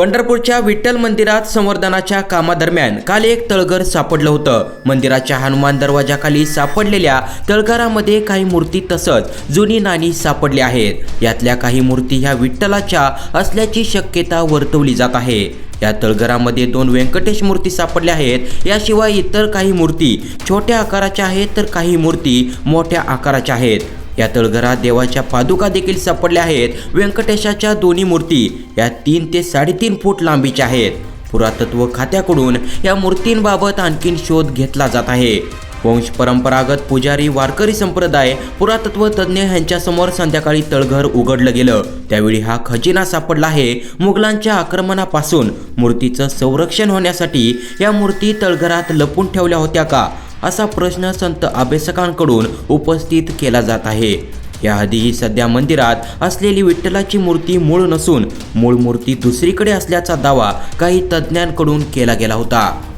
पंढरपूरच्या विठ्ठल मंदिरात संवर्धनाच्या कामादरम्यान काल एक तळघर सापडलं होतं. मंदिराच्या हनुमान दरवाजाखाली सापडलेल्या तळघरामध्ये काही मूर्ती तसंच जुनी नाणी सापडली आहेत. यातल्या काही मूर्ती ह्या विठ्ठलाच्या असल्याची शक्यता वर्तवली जात आहे. या तळघरामध्ये दोन व्यंकटेश मूर्ती सापडल्या आहेत. याशिवाय इतर काही मूर्ती छोट्या आकाराच्या आहेत तर काही मूर्ती मोठ्या आकाराच्या आहेत. या तळघरात देवाच्या पादुका देखील सापडल्या आहेत. व्यंकटेशाच्या दोन्ही मूर्ती या तीन ते साडेतीन फूट लांबीच्या आहेत. पुरातत्व खात्याकडून या मूर्तींबाबत आणखीन शोध घेतला जात आहे. वंश परंपरागत पुजारी वारकरी संप्रदाय पुरातत्व तज्ज्ञ यांच्यासमोर संध्याकाळी तळघर उघडलं गेलं. त्यावेळी हा खजिना सापडला आहे. मुघलांच्या आक्रमणापासून मूर्तीचं संरक्षण होण्यासाठी या मूर्ती तळघरात लपून ठेवल्या होत्या का? असा प्रश्न संत अभ्यासकांकडून उपस्थित केला जात आहे. याआधीही सध्या मंदिरात असलेली विठ्ठलाची मूर्ती मूळ नसून मूळ मूर्ती दुसरीकडे असल्याचा दावा काही तज्ज्ञांकडून केला गेला होता.